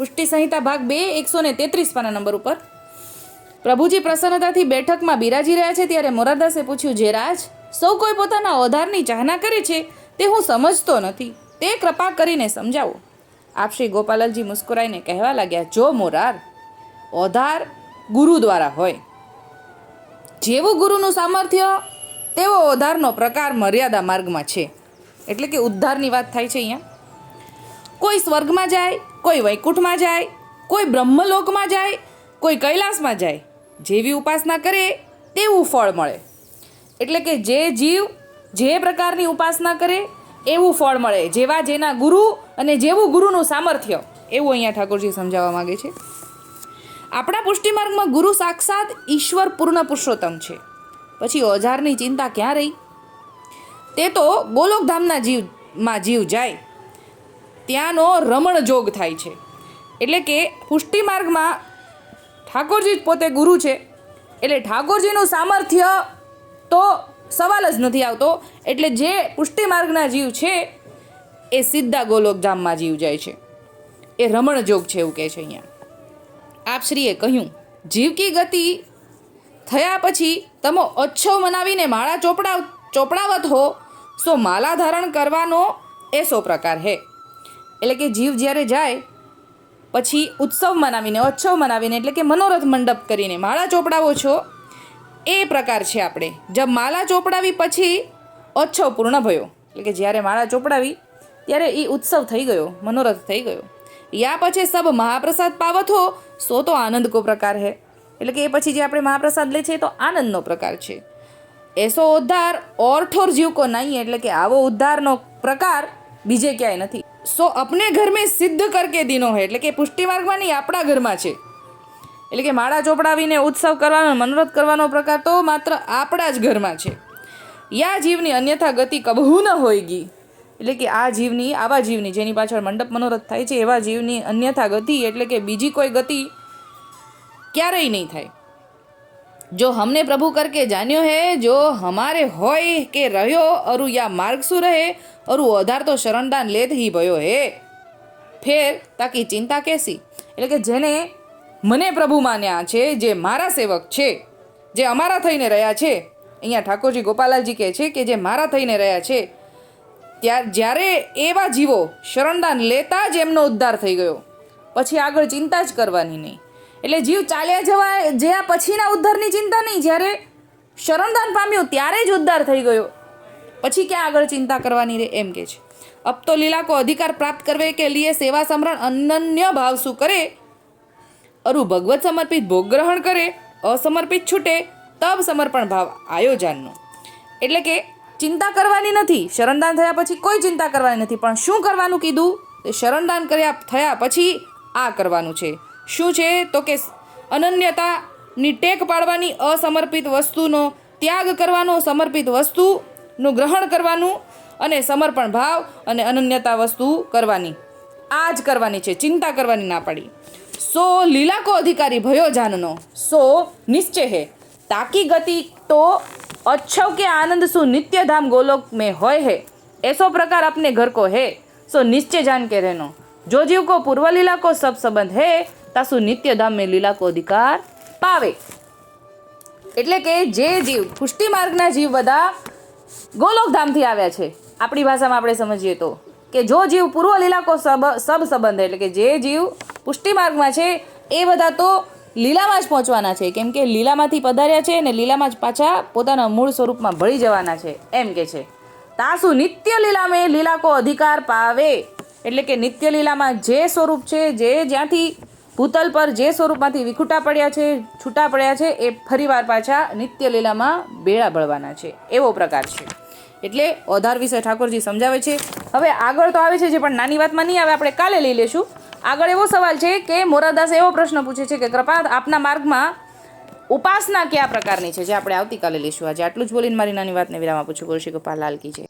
પુષ્ટિ સંહિતા ભાગ બે, એકસો ને તેત્રીસ પાના નંબર ઉપર. પ્રભુજી પ્રસન્નતાથી બેઠકમાં બિરાજી રહ્યા છે ત્યારે મોરારદાસે પૂછ્યું જે રાજ સૌ કોઈ પોતાના ઓધારની ચાહના કરે છે? તે હું સમજતો નથી. તે કૃપા કરીને સમજાવો. આપ શ્રી ગોપાલજી મુસ્કુરાઈને કહેવા લાગ્યા, જો મોરાર, ઓધાર ગુરુ દ્વારા હોય, જેવું ગુરુનું સામર્થ્ય, તેવો ઓધારનો પ્રકાર મર્યાદા માર્ગમાં છે. એટલે કે ઉદ્ધારની વાત થાય છે અહીંયા. કોઈ સ્વર્ગમાં જાય કોઈ વૈકુંઠમાં જાય, કોઈ બ્રહ્મલોકમાં જાય, કોઈ કૈલાસમાં જાય. જેવી ઉપાસના કરે, તેવું ફળ મળે. એટલે કે જે જીવ જે પ્રકારની ઉપાસના કરે, એવું ફળ મળે. જેવા જેના ગુરુ અને જેવું ગુરુનું સામર્થ્ય. એવું અહીંયા ઠાકોરજી સમજાવવા માગે છે. આપણા પુષ્ટિમાર્ગમાં ગુરુ સાક્ષાત ઈશ્વર પૂર્ણ પુરુષોત્તમ છે. પછી ઓજારની ચિંતા ક્યાં રહી? તે તો ગોલોકધામના જીવમાં જીવ જાય. ત્યાંનો રમણ જોગ થાય છે. એટલે કે પુષ્ટિ માર્ગમાં ઠાકોરજી જ પોતે ગુરુ છે. એટલે ઠાકોરજીનું સામર્થ્ય તો સવાલ જ નથી આવતો. એટલે જે પુષ્ટિ માર્ગના જીવ છે, એ સીધા ગોલોકધામમાં જીવ જાય છે. એ રમણ જોગ છે એવું કહે છે અહીંયા. આપશ્રીએ કહ્યું જીવકી ગતિ થયા પછી તમે અચ્છો મનાવીને માળા ચોપડાવ, ચોપડાવત હો, સો માલા ધારણ કરવાનો એસો પ્રકાર હે. એટલે કે જીવ જ્યારે જાય, પછી ઉત્સવ મનાવીને ઉત્સવ મનાવીને, એટલે કે મનોરથ મંડપ કરીને, માળા ચોપડાવો છો, એ પ્રકાર છે આપણે. જબ માળા ચોપડાવી પછી ઉત્સવ પૂર્ણ ભયો. એટલે કે જ્યારે માળા ચોપડાવી, ત્યારે એ ઉત્સવ થઈ ગયો, મનોરથ થઈ ગયો. યા પછી સબ મહાપ્રસાદ પાવત હો સો તો આનંદ કો પ્રકાર હે. એટલે કે એ પછી જે આપણે મહાપ્રસાદ લે છે તો આનંદનો પ્રકાર છે. એસો ઉદ્ધાર ઓર ઠોર જીવ કો નહીં એટલે કે આવો ઉદ્ધારનો પ્રકાર બીજે ક્યાંય નથી. સો અપને ઘર મેં સિદ્ધ કરકે દિનો હે. એટલે કે પુષ્ટિ નહીં, આપણા ઘરમાં છે. એટલે કે માળા ચોપડાવીને ઉત્સવ કરવાનો મનોરથ કરવાનો પ્રકાર તો માત્ર આપણા જ ઘરમાં છે. યા જીવની અન્યથા ગતિ કબહુ ન હોયગી એટલે કે આ જીવની, આવા જીવની, જેની પાછળ મંડપ મનોરથ થાય છે, એવા જીવની અન્યથા ગતિ, એટલે કે બીજી કોઈ ગતિ ક્યારેય નહીં થાય. જો હમને પ્રભુ કરકે જાણ્યો હે, જો હમારે હોય કે રહ્યો, અરુ યા માર્ગ શું રહે रहे अरु आधार तो शरणदान लेत ही भयो હે ફેર તાકી ચિંતા કેસી એટલે કે જેને મને પ્રભુ માન્યા છે જે મારા સેવક છે જે અમારા થઈને રહ્યા છે અહીંયા ઠાકોરજી ગોપાલાલજી કહે છે કે જે મારા થઈને રહ્યા છે ત્યાર જ્યારે એવા જીવો શરણદાન લેતા જ એમનો ઉદ્ધાર થઈ ગયો પછી આગળ ચિંતા જ કરવાની નહીં એટલે જીવ ચાલ્યા જવા જ્યાં પછીના ઉદ્ધારની ચિંતા નહીં જ્યારે શરણદાન પામ્યું ત્યારે જ ઉદ્ધાર થઈ ગયો પછી ક્યાં આગળ ચિંતા કરવાની રે એમ કે છે. અબ તો લીલા કો અધિકાર પ્રાપ્ત કરવે કે લીએ સેવા સમરણ અનન્ય ભાવ શું કરે? અરુ ભગવત સમર્પિત ભોગ ગ્રહણ કરે, અસમર્પિત છૂટે, તબ સમર્પણ ભાવ આયોજનનો. એટલે કે ચિંતા કરવાની નથી, શરણદાન થયા પછી કોઈ ચિંતા કરવાની નથી, પણ શું કરવાનું કીધું? તે શરણદાન કર્યા થયા પછી આ કરવાનું છે. શું છે? તો કે અનન્યતાની ટેક પાડવાની અસમર્પિત વસ્તુનો ત્યાગ કરવાનો સમર્પિત નું ગ્રહણ કરવાનું અને સમર્પણ ભાવ અને અનન્યતા વસ્તુ કરવાની. આ જ કરવાની છે, ચિંતા કરવાની ના પાડી. સો લીલાકો અધિકારી ભયો જાનનો, સો નિશ્ચય હે. તાકી ગતિ તો અચ્છવ કે આનંદ શું નિત્યધામ ગોલોક મેં હોય હે. એસો પ્રકાર આપને ઘર કો હે, સો નિશ્ચય જાન કે રહેનો. જો જીવ કો પૂર્વ લીલા કો સબ સંબંધ હે તાસુ નિત્યધામ મેં લીલા કો અધિકાર પાવે. એટલે કે જે જીવ પુષ્ટિ માર્ગના જીવ બધા ગોલોકધામથી આવ્યા છે. આપણી ભાષામાં આપણે સમજીએ તો કે જો જીવ પૂર્વ લીલાકો સબ સબ સંબંધ એટલે કે જે જીવ પુષ્ટિ માર્ગમાં છે, એ બધા તો લીલામાં જ પહોંચવાના છે. કેમ કે લીલામાંથી પધાર્યા છે અને લીલામાં જ પાછા પોતાના મૂળ સ્વરૂપમાં ભળી જવાના છે, એમ કે છે. તાસુ નિત્ય લીલામે મેં લીલા અધિકાર પાવે. એટલે કે નિત્ય લીલામાં જે સ્વરૂપ છે, જે જ્યાંથી ભૂતલ પર જે સ્વરૂપમાંથી વિખૂટા પડ્યા છે, છૂટા પડ્યા છે, એ ફરીવાર પાછા નિત્ય લીલામાં ભળવાના છે. એવો પ્રકાર છે. એટલે ઓધાર વિશે ઠાકોરજી સમજાવે છે. હવે આગળ તો આવે છે જે પણ નાની વાતમાં નહીં આવે, આપણે કાલે લઈ લેશું. આગળ એવો સવાલ છે કે મોરાદાસ એવો પ્રશ્ન પૂછે છે કે કૃપા આપના માર્ગમાં ઉપાસના કયા પ્રકારની છે? જે આપણે આવતીકાલે લઈશું. આજે આટલું જ બોલીને મારી નાની વાતને વિરામ આપું છું. ગુરુ શ્રી ગોપાલ લાલ જય.